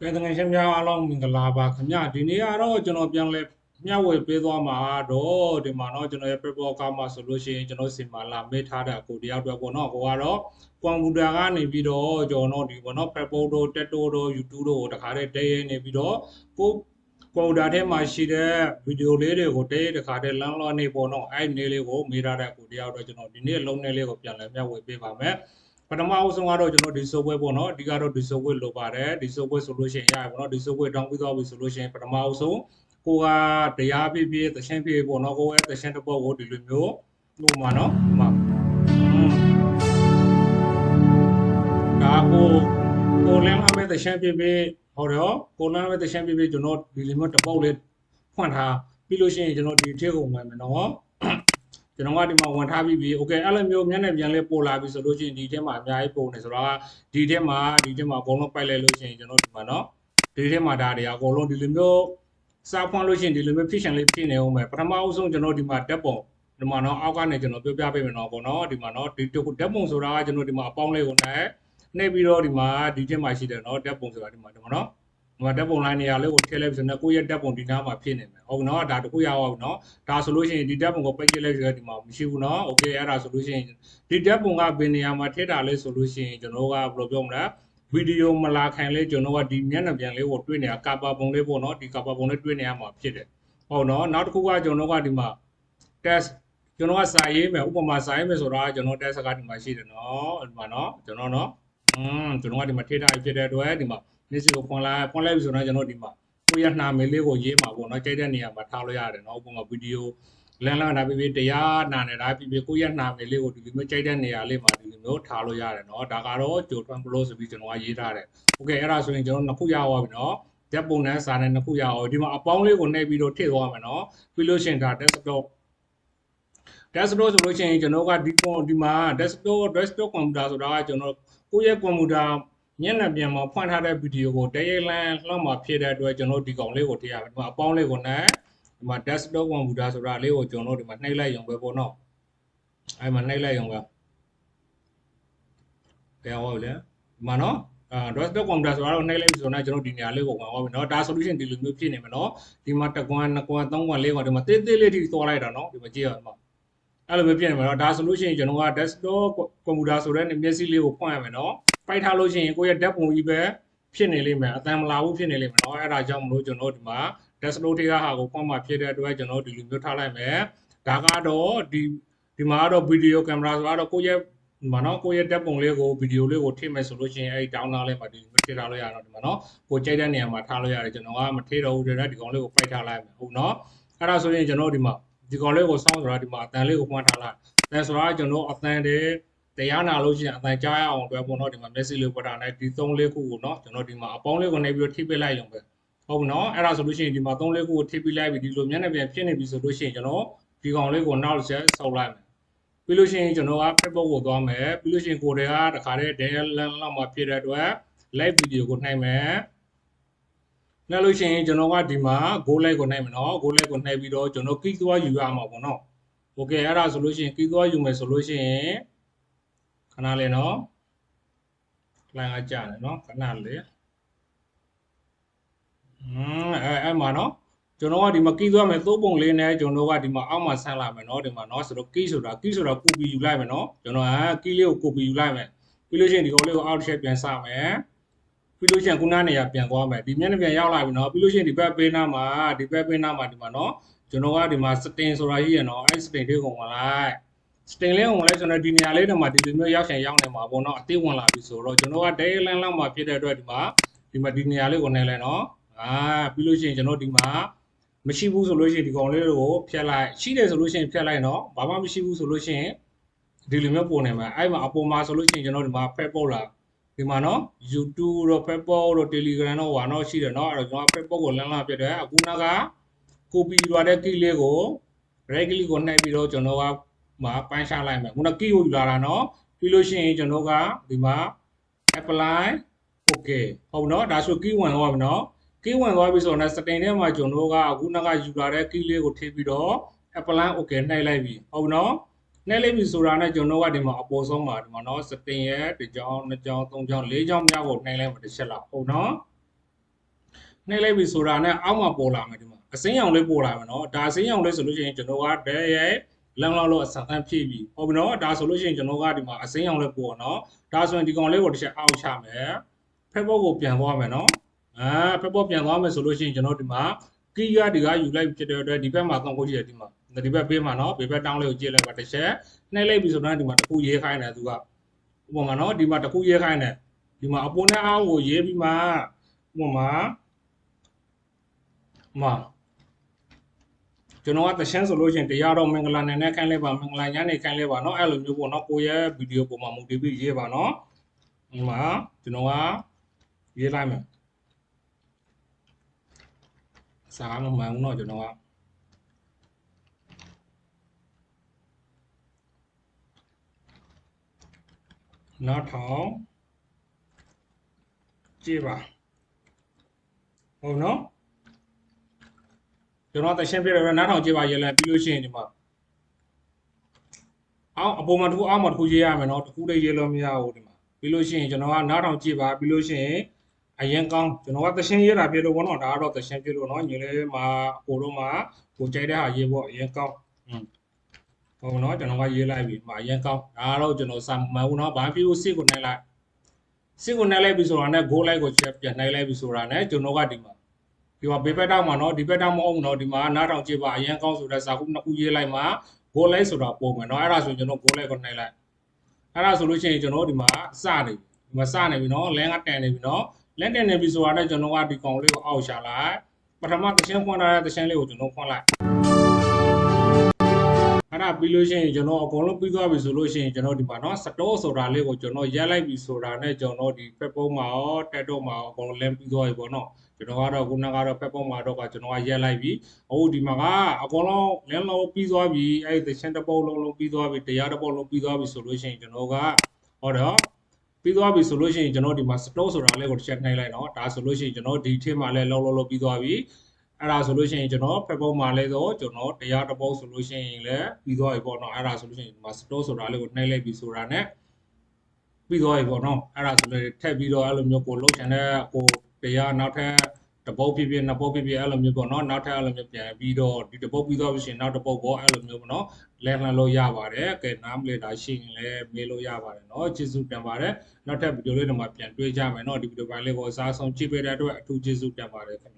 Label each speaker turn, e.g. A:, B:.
A: ကဲတကယ်ချင်းများအားလုံးမင်္ဂလာပါခင်ဗျဒီနေ့ကတော့ကျွန်တော်ပြန်လဲမျှဝေပေးသွားမှာတော့ဒီမှာတော့ကျွန်တော်ရဲ့ paper ကမှဆိုလို့ရှိရင်ကျွန်တော်စီမာလာမေးထားတဲ့ကိုတယောက်တော့ပေါ့နော်ကိုကတော့ကွန်ပျူတာကနေပြီးတော့ကျွန်တော်ဒီပေါ့နော် paper တို့ tetto တို့ youtube တို့တခါတည်းတဲရဲနေပြီးတော့ကိုကွန်ပျူတာထဲမှာရှိတဲ့ဗီဒီယိုလေးတွေကိုတဲရဲတခါတည်းလမ်းလောနေပေါ့နော်အဲ့နေလေးကိုမေးထားတဲ့ကိုတယောက်တော့ကျွန်တော်ဒီနေ့လုံးနေလေးကိုပြန်လဲမျှဝေပေးပါမယ် ပထမအဆုံးကတော့ကျွန်တော်ဒီ software ပေါ့နော်အဓိကတော့ဒီ software လိုပါတယ်ဒီ software ဆိုလို့ရှိရင်ရတယ်ပေါ့နော်ဒီ software တောင်းပြီးသွားပြီဆိုလို့ရှိရင်ပထမအဆုံးကိုကတရားပြည့်ပြည့်သရှင်ပြည့်ပေါ့နော်ကိုရဲ့သရှင်တစ်ပုတ်ကိုဒီလိုမျိုးဟိုမှာနော်ဟိုမှာอืมဒါကိုကိုလမ်းအမဲ့သရှင်ပြည့်ပြည့်ဟောတော့ကိုလမ်းအမဲ့သရှင်ပြည့်ပြည့်ကျွန်တော်ဒီလိုမျိုးတစ်ပုတ်လေးဖွင့်ထားပြီးလို့ရှိရင်ကျွန်တော်ဒီထည့်ကုန်မယ်နော် ကျွန်တော်ကဒီမှာဝန်ထားပြီးပြီโอเคအဲ့လိုမျိုးမျက်နှာပြန်လေးပို့လာပြီဆိုလို့ရှိရင်ဒီထဲမှာအများကြီးပုံနေဆိုတော့ဒီထဲမှာဒီထဲမှာအကုန်လုံးပိုက်လိုက်လို့ရှိရင်ကျွန်တော်ဒီမှာနော်ဒီထဲမှာဒါတွေအကုန်လုံးဒီလိုမျိုးစာဖွင့်လို့ရှိရင်ဒီလိုမျိုး fiction လေးဖြစ်နေအောင်မယ်ပထမအဆုံးကျွန်တော်ဒီမှာဓာတ်ပုံဒီမှာနော်အောက်ကနေကျွန်တော်ပြောပြပေးမယ်နော်ပေါ့နော်ဒီမှာနော်ဒီဓာတ်ပုံဆိုတာကကျွန်တော်ဒီမှာအပေါင်းလေးကိုနဲ့နှိပ်ပြီးတော့ဒီမှာဒီထဲမှာရှိတယ်နော်ဓာတ်ပုံဆိုတာဒီမှာဒီမှာနော် ဒီမှာဓာတ်ပုံလိုင်းနေရာလေးကိုထည့်လိုက်ပြီးဆိုတော့ကိုယ့်ရဲ့ဓာတ်ပုံဒီနားမှာဖြစ်နေမယ်ဟုတ်နော်ဒါတခုရအောင်နော် ဒါဆိုလို့ရှိရင်ဒီဓာတ်ပုံကိုပိတ်ကြည့်လိုက်ဆိုတော့ဒီမှာမရှိဘူးเนาะโอเคအဲ့ဒါဆိုလို့ရှိရင်ဒီဓာတ်ပုံကဘယ်နေရာမှာထည့်တာလဲဆိုလို့ရှိရင်ကျွန်တော်ကဘယ်လိုပြောမလဲဗီဒီယိုမလာခံလဲကျွန်တော်ကဒီမျက်နှာပြန်လေးကိုတွေ့နေတာကာပါပုံလေးပေါ့เนาะဒီကာပါပုံလေးတွေ့နေရမှာဖြစ်တယ်ဟုတ်เนาะနောက်တစ်ခုကကျွန်တော်ကဒီမှာ test ကျွန်တော်ကစာရေးမယ်ဥပမာစာရေးမယ်ဆိုတာကျွန်တော် test ကဒီမှာရှိတယ်เนาะဒီမှာเนาะကျွန်တော်เนาะอืมကျွန်တော်ကဒီမှာထည့်ထားဖြစ်တဲ့အတွက်ဒီမှာ မျက်စိကိုဖွင့်လိုက်ဖွင့်လိုက်ပြီဆိုတော့ကျွန်တော်ဒီမှာကိုရနှာမေးလေးကိုရေးမှာပေါ့เนาะကြိုက်တဲ့နေရာမှာထားလို့ရတယ်เนาะဥပမာဗီဒီယို လမ်းလမ်းတာပြပြတရားနာနေတာပြပြကိုယ့်ရဲ့နာမည်လေးကိုဒီလိုမျိုးကြိုက်တဲ့နေရာလေးမှာဒီလိုမျိုးထားလို့ရတယ်เนาะဒါကတော့ဂျိုထွန်ပလို့ဆိုပြီးကျွန်တော်ကရေးထားတယ်โอเคအဲ့ဒါဆိုရင်ကျွန်တော်နှစ်ခုရသွားပြီเนาะဓာတ်ပုံနဲ့စာနဲ့နှစ်ခုရအောင်ဒီမှာအပေါင်းလေးကိုနှိပ်ပြီးတော့ထည့်သွားမယ်เนาะပြီးလို့ရှိရင်ဒါ desktop desktop ဆိုလို့ရှိရင်ကျွန်တော်ကဒီကွန်ဒီမှာ desktop desktop computer ဆိုတာကကျွန်တော်ကိုယ့်ရဲ့ computer မျက်နှာပြင်မှာဖွင့်ထားတဲ့ဗီဒီယိုကိုတရိုက်လန်းလှမ်းမှာဖြစ်တဲ့အတွက်ကျွန်တော်ဒီကောင်လေးကိုထည့်ရမယ်ဒီမှာအပေါင်းလေးကိုနဲ့ဒီမှာ desktop computer ဆိုတာလေးကိုကျွန်တော်တို့ဒီမှာနှိပ်လိုက်ရုံပဲပေါ့နော်အဲ့မှာနှိပ်လိုက်ရုံပဲပြောဟုတ်လေဒီမှာနော်အာ desktop computer ဆိုတာတော့နှိပ်လိုက်ပြီဆိုတော့ကျွန်တော်ဒီနေရာလေးကိုဝင်သွားပြီနော်ဒါ solution ဒီလိုမျိုးဖြစ်နေမှာနော်ဒီမှာတစ်ကွန်းနှစ်ကွန်းသုံးကွန်းလေးကွန်းဒီမှာတေးသေးလေးထိသွားလိုက်တာနော်ဒီမှာကြည့်ရအောင်အဲ့လိုမျိုးဖြစ်နေမှာနော်ဒါဆိုလို့ရှိရင်ကျွန်တော်က desktop computer ဆိုတဲ့မျက်စိလေးကိုဖွင့်ရမယ်နော် ပိုက်ထားလို့ရှိရင်ကိုယ့်ရဲ့ဓာတ်ပုံကြီးပဲဖြစ်နေလိမ့်မယ်အတန်မလာဘူးဖြစ်နေလိမ့်မယ်နော်အဲ့ဒါကြောင့်မလို့ကျွန်တော်ဒီမှာ desktop တွေကဟာကိုဖွင့်မှဖြစ်တဲ့အတွက်ကျွန်တော်ဒီလိုမျိုးထားလိုက်မယ်ဒါကတော့ဒီဒီမှာကတော့ video camera ဆိုတော့ကိုယ့်ရဲ့ဒီမှာနော်ကိုယ့်ရဲ့တက်ပုံလေးကိုဗီဒီယိုလေးကိုထိမယ်ဆိုလို့ရှိရင်အဲဒီ down လာလေးမှာဒီလိုထည့်ထားလို့ရတော့ဒီမှာနော်ကိုကြိုက်တဲ့နေရာမှာထားလို့ရတယ်ကျွန်တော်ကမထည့်တော့ဘူးတဲ့ဒီကောင်လေးကိုပိုက်ထားလိုက်မယ်ဟုတ်နော်အဲ့ဒါဆိုရင်ကျွန်တော်ဒီမှာဒီကောင်လေးကိုစောင်းဆိုတာဒီမှာအတန်လေးကိုဖွင့်ထားလိုက်အဲဆိုတာကျွန်တော်အတန်တဲ့ တရားနာလို့ရှိရင်အတန်ကြားရအောင်အတွက်ပေါ့နော်ဒီမှာ message လေးပေါ်တာနဲ့ဒီ3လေးခုကိုနော်ကျွန်တော်ဒီမှာအပေါင်းလေးကိုနေပြီးတော့ထိပစ်လိုက်ရုံပဲဟုတ်နော်အဲ့ဒါဆိုလို့ရှိရင်ဒီမှာ3လေးခုကိုထိပ်ပြီးလိုက်ပြီဒီလိုမျက်နှာပြင်ဖြစ်နေပြီဆိုလို့ရှိရင်ကျွန်တော်ဒီကောင်လေးကိုနောက်ဆက်ဆောက်လိုက်မယ်ပြီးလို့ရှိရင်ကျွန်တော်က Facebook ကိုသွားမယ်ပြီးလို့ရှိရင်ကိုယ်တွေကတခါတည်း Daniel လောက်မှာဖြစ်တဲ့အတွက် live video ကိုနှိုက်မယ်နောက်လို့ရှိရင်ကျွန်တော်ကဒီမှာ go live ကိုနှိုက်မယ်နော် go live ကိုနှိုက်ပြီးတော့ကျွန်တော် key သွားယူရမှာပေါ့နော် okay အဲ့ဒါဆိုလို့ရှိရင် key သွားယူမယ်ဆိုလို့ရှိရင် ခဏလေးနော်လိုင်းအကြတယ်နော်ခဏလေးอืมအဲ့အဲ့မှာနော်ကျွန်တော်ကဒီမှာ key သွားမယ်သုံးပုံလေးနဲ့ကျွန်တော်ကဒီမှာအောက်မှာဆန့်လာမယ်နော်ဒီမှာနော်ဆိုတော့ key ဆိုတာ key ဆိုတာ copy ယူလိုက်မယ်နော်ကျွန်တော်က key လေးကို copy ယူလိုက်မယ်ပြီးလို့ရှိရင်ဒီကောင်လေးကို out shape ပြန်စမယ်ပြီးလို့ရှိရင်ခုနနေရာပြန်သွားမယ်ဒီမျက်နှာပြန်ရောက်လာပြီနော်ပြီးလို့ရှိရင်ဒီဘက်ပေးနားမှာဒီဘက်ပေးနားမှာဒီမှာနော်ကျွန်တော်ကဒီမှာ setting ဆိုတာရှိရနော်အဲ့ setting လေးကိုဝင်လိုက် စတင်လေးဝင်လဲကျွန်တော်ဒီနေရာလေးတော့မှဒီလိုမျိုးရောက်ချင်ရောက်နေမှာပေါ့နော်အသေးဝင်လာပြီဆိုတော့ကျွန်တော်က deadline လောက်မှဖြစ်တဲ့အတွက်ဒီမှာဒီမှာဒီနေရာလေးဝင်နေလဲနော်အာပြီးလို့ရှိရင်ကျွန်တော်ဒီမှာမရှိဘူးဆိုလို့ရှိရင်ဒီကောင်လေးကိုဖျက်လိုက်ရှိတယ်ဆိုလို့ရှိရင်ဖျက်လိုက်နော်ဘာမှမရှိဘူးဆိုလို့ရှိရင်ဒီလိုမျိုးပုံနေမှာအဲ့မှာအပေါ်မှာဆိုလို့ရှိရင်ကျွန်တော်ဒီမှာ Facebook လာဒီမှာနော် YouTube တော့ Facebook တော့ Telegram တော့ဟာတော့ရှိတယ်နော်အဲ့တော့ကျွန်တော် Facebook ကိုလမ်းလာပြတယ်အခုနောက်က copy လွှာတဲ့ key လေးကို right click ကိုနှိပ်ပြီးတော့ကျွန်တော်က မှာပန်းချလိုက်မယ်ခုန key ကိုယူလာတာနော်ပြီးလို့ရှိရင်ကျွန်တော်ကဒီမှာ apply okay ဟုတ်နော်ဒါဆို key ဝင်တော့ပြီနော် key ဝင်သွားပြီဆိုတော့ setting ထဲမှာကျွန်တော်ကအခုနောက်ကယူလာတဲ့ key လေးကိုထည့်ပြီးတော့ apply okay နှိပ်လိုက်ပြီဟုတ်နော်နှိပ်လိုက်ပြီဆိုတာနဲ့ကျွန်တော်ကဒီမှာအပေါ်ဆုံးမှာဒီမှာနော် setting ရဲ့တစ်ကြောင်းနှစ်ကြောင်းသုံးကြောင်းလေးကြောင်းမြောက်ကိုနှိပ်လိုက်မှတစ်ချက်လောက်ဟုတ်နော်နှိပ်လိုက်ပြီဆိုတာနဲ့အောက်မှာပေါ်လာမယ်ဒီမှာအစင်းရောင်လေးပေါ်လာမယ်နော်ဒါအစင်းရောင်လေးဆိုလို့ရှိရင်ကျွန်တော်ကဒဲရဲ့ လမ်းလောက်လို့အစမ်းဖြည့်ပြီဟုတ်ပြီနော်ဒါဆိုလို့ရှိရင်ကျွန်တော်ကဒီမှာအစင်းရောင်လေးပေါ်နော်ဒါဆိုရင်ဒီကောင်လေးကိုတစ်ချက်အောက်ချမယ်ဖက်ဘော့ကိုပြန်သွားမယ်နော်အာဖက်ဘော့ပြန်သွားမယ်ဆိုလို့ရှိရင်ကျွန်တော်ဒီမှာကီးကဒီကယူလိုက်ဖြစ်တဲ့အတွက်ဒီဘက်မှာသုံးခုရှိတယ်ဒီမှာဒီဘက်ပေးမှာနော်ဘေးဘက်တောင်းလေးကိုကြည့်လိုက်ပါတစ်ချက်နှိပ်လိုက်ပြီဆိုတော့ဒီမှာတစ်ခုရေးခိုင်းတယ်သူကဥပမာနော်ဒီမှာတစ်ခုရေးခိုင်းတယ်ဒီမှာအပေါ်နဲ့အောက်ကိုရေးပြီးမှဥပမာမှာ ကျွန်တော်ကတရှမ်းဆိုလို့ရှိရင်တရားတော်မင်္ဂလာနယ်နဲ့ခိုင်းလိုက်ပါမင်္ဂလာညနေခိုင်းလိုက်ပါเนาะအဲ့လိုမျိုးပေါ့เนาะကိုရဲ့ဗီဒီယိုပုံမှာမူတည်ပြီးရေးပါเนาะဒီမှာကျွန်တော်ကရေးလိုက်မယ်စားမမှန်ဘူးเนาะကျွန်တော်ကနောက်ထောင်ကြည့်ပါဟုတ်เนาะ ကျွန်တော်တရှင်းပြတယ်နားထောင်ကြည့်ပါရေလဲပြီးလို့ရှိရင်ဒီမှာအောက်အပေါ်မှာတစ်ခုအောက်မှာတစ်ခုရေးရမယ်နော်တစ်ခုလေးရေးလို့မရဘူးဒီမှာပြီးလို့ရှိရင်ကျွန်တော်ကနားထောင်ကြည့်ပါပြီးလို့ရှိရင်အရင်ကောင်းကျွန်တော်ကတရှင်းရေးတာပြလို့ဘောနော်ဒါကတော့တရှင်းပြလို့နော်ညီလေးမှာဟိုတော့မှာကိုကြိုက်တဲ့ဟာရေးဖို့အရင်ကောင်းอืมဟုတ်နော်ကျွန်တော်ကရေးလိုက်ပြီမှာအရင်ကောင်းဒါကတော့ကျွန်တော်စာမှန်ဘူးနော်ဘာဖြစ်လို့စစ်ကိုနိုင်လိုက်စစ်ကိုနိုင်လိုက်ပြီဆိုတာနဲ့ goal line ကိုချက်ပြန်နိုင်လိုက်ပြီဆိုတာနဲ့ကျွန်တော်ကဒီမှာ ဒီမှာဘေးဘက်တောက်မှာနော်ဒီဘက်တောက်မဟုတ်ဘူးနော်ဒီမှာနားထောင်ကြည့်ပါအရင်ကောင်းဆိုတဲ့စာခုနှစ်ခုရေးလိုက်မှာ goal line ဆိုတာပုံမယ်နော်အဲ့ဒါဆိုကျွန်တော် goal line ကိုနှိုက်လိုက်အဲ့ဒါဆိုလို့ရှိရင်ကျွန်တော်ဒီမှာစနေဒီမှာစနေပြီနော်လန်ကတန်နေပြီနော်လန်တန်နေပြီဆိုတာနဲ့ကျွန်တော်ကဒီကောင်လေးကိုအောက်ရှာလိုက်ပထမတခြင်းဖွင့်ထားတဲ့တခြင်းလေးကိုကျွန်တော်ဖွင့်လိုက်အဲ့ဒါပြီးလို့ရှိရင်ကျွန်တော်အကုန်လုံးပြီးသွားပြီဆိုလို့ရှိရင်ကျွန်တော်ဒီမှာနော်စတော့ဆိုတာလေးကိုကျွန်တော်ရက်လိုက်ပြီဆိုတာနဲ့ကျွန်တော်ဒီ Facebook မှာရော TikTok မှာရောအကုန်လုံးလင်းပြီးသွားပြီပေါ့နော် ကျွန်တော်ကတော့ခုနကတော့ဖက်ပုံမှာတော့ကကျွန်တော်ကရက်လိုက်ပြီ။အခုဒီမှာကအကုန်လုံးလင်းလုံးပြီးသွားပြီ။အဲ့ဒီသချင်းတစ်ပုတ်လုံးလုံးပြီးသွားပြီ။တရားတစ်ပုတ်လုံးပြီးသွားပြီဆိုလို့ရှိရင်ကျွန်တော်ကဟောတော့ပြီးသွားပြီဆိုလို့ရှိရင်ကျွန်တော်ဒီမှာ store ဆိုတာလေးကိုတစ်ချက်နှိုက်လိုက်နော်။ဒါဆိုလို့ရှိရင်ကျွန်တော်ဒီထင်းမှာလည်းလုံးလုံးလုံးပြီးသွားပြီ။အဲ့ဒါဆိုလို့ရှိရင်ကျွန်တော်ဖက်ပုံမှာလည်းတော့ကျွန်တော်တရားတစ်ပုတ်ဆိုလို့ရှိရင်လည်းပြီးသွားပြီပေါ့နော်။အဲ့ဒါဆိုလို့ရှိရင်ဒီမှာ store ဆိုတာလေးကိုနှိုက်လိုက်ပြီဆိုတာနဲ့ပြီးသွားပြီပေါ့နော်။အဲ့ဒါဆိုလည်းထပ်ပြီးတော့အဲ့လိုမျိုးကိုလုံးချင်တဲ့ကို ပေရနောက်ထပ်တပုတ်ဖြစ်ဖြစ်နှစ်ပုတ်ဖြစ်ဖြစ်အဲ့လိုမျိုးပေါ့နော်နောက်ထပ်အဲ့လိုမျိုးပြန်ပြီးတော့ဒီတပုတ်ပြီးသွားပြီရှင်နောက်တပုတ်ပေါ့အဲ့လိုမျိုးပေါ့နော်လဲလှန်လို့ရပါတယ်ကဲနားမလဲတာရှိရင်လည်းမေးလို့ရပါတယ်နော်ကျေးဇူးတင်ပါတယ်နောက်ထပ်ဗီဒီယိုလေးတော့မှပြန်တွေ့ကြမယ်နော်ဒီဗီဒီယိုပိုင်းလေးကိုအစားဆုံးကြည့်ပေးတဲ့အတွက်အထူးကျေးဇူးတင်ပါတယ်